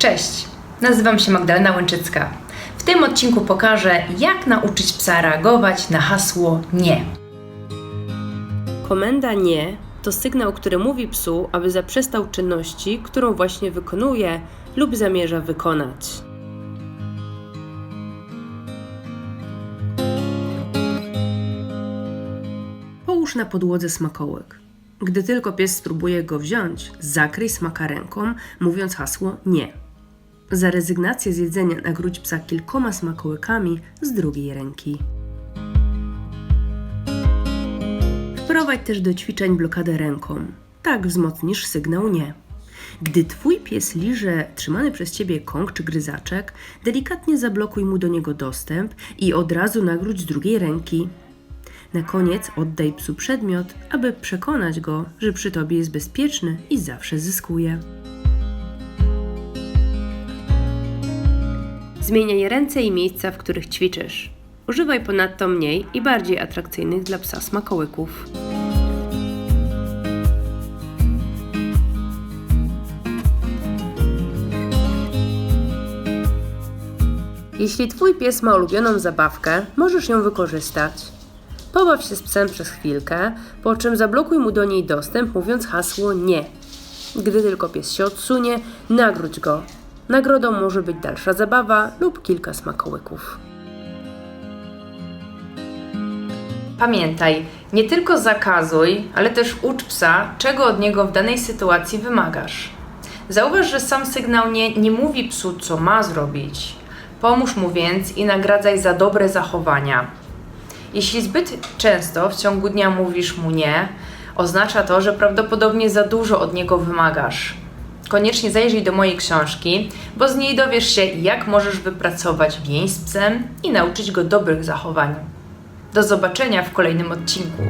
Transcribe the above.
Cześć, nazywam się Magdalena Łęczycka. W tym odcinku pokażę, jak nauczyć psa reagować na hasło nie. Komenda nie to sygnał, który mówi psu, aby zaprzestał czynności, którą właśnie wykonuje lub zamierza wykonać. Połóż na podłodze smakołyk. Gdy tylko pies spróbuje go wziąć, zakryj smaka ręką, mówiąc hasło nie. Za rezygnację z jedzenia nagródź psa kilkoma smakołykami z drugiej ręki. Wprowadź też do ćwiczeń blokadę ręką. Tak wzmocnisz sygnał nie. Gdy twój pies liże trzymany przez ciebie kąk czy gryzaczek, delikatnie zablokuj mu do niego dostęp i od razu nagródź z drugiej ręki. Na koniec oddaj psu przedmiot, aby przekonać go, że przy tobie jest bezpieczny i zawsze zyskuje. Zmieniaj ręce i miejsca, w których ćwiczysz. Używaj ponadto mniej i bardziej atrakcyjnych dla psa smakołyków. Jeśli Twój pies ma ulubioną zabawkę, możesz ją wykorzystać. Pobaw się z psem przez chwilkę, po czym zablokuj mu do niej dostęp, mówiąc hasło nie. Gdy tylko pies się odsunie, nagródź go. Nagrodą może być dalsza zabawa lub kilka smakołyków. Pamiętaj, nie tylko zakazuj, ale też ucz psa, czego od niego w danej sytuacji wymagasz. Zauważ, że sam sygnał nie, nie mówi psu, co ma zrobić. Pomóż mu więc i nagradzaj za dobre zachowania. Jeśli zbyt często w ciągu dnia mówisz mu nie, oznacza to, że prawdopodobnie za dużo od niego wymagasz. Koniecznie zajrzyj do mojej książki, bo z niej dowiesz się, jak możesz wypracować więź z psem i nauczyć go dobrych zachowań. Do zobaczenia w kolejnym odcinku.